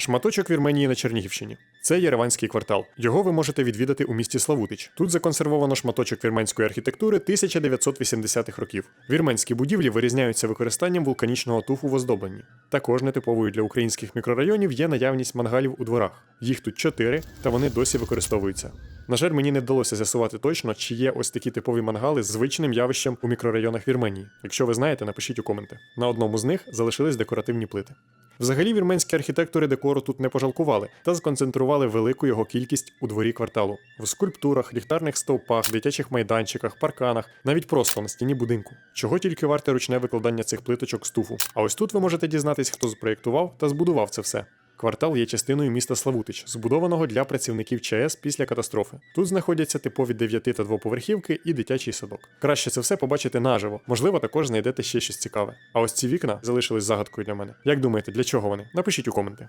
Шматочок Вірменії на Чернігівщині. Це Єреванський квартал. Його ви можете відвідати у місті Славутич. Тут законсервовано шматочок вірменської архітектури 1980-х років. Вірменські будівлі вирізняються використанням вулканічного туфу в оздобленні. Також нетиповою для українських мікрорайонів є наявність мангалів у дворах. Їх тут чотири, та вони досі використовуються. На жаль, мені не вдалося з'ясувати точно, чи є ось такі типові мангали з звичним явищем у мікрорайонах Вірменії. Якщо ви знаєте, напишіть у коменти. На одному з них залишились декоративні плити. Взагалі, вірменські архітектори декору тут не пожалкували та сконцентрували велику його кількість у дворі кварталу в скульптурах, ліхтарних стовпах, дитячих майданчиках, парканах, навіть просто на стіні будинку. Чого тільки варте ручне викладання цих плиточок з туфу. А ось тут ви можете дізнатись, хто спроєктував та збудував це все. Квартал є частиною міста Славутич, збудованого для працівників ЧАЕС після катастрофи. Тут знаходяться типові 9 та двоповерхівки і дитячий садок. Краще це все побачити наживо. Можливо, також знайдете ще щось цікаве. А ось ці вікна залишились загадкою для мене. Як думаєте, для чого вони? Напишіть у коменти.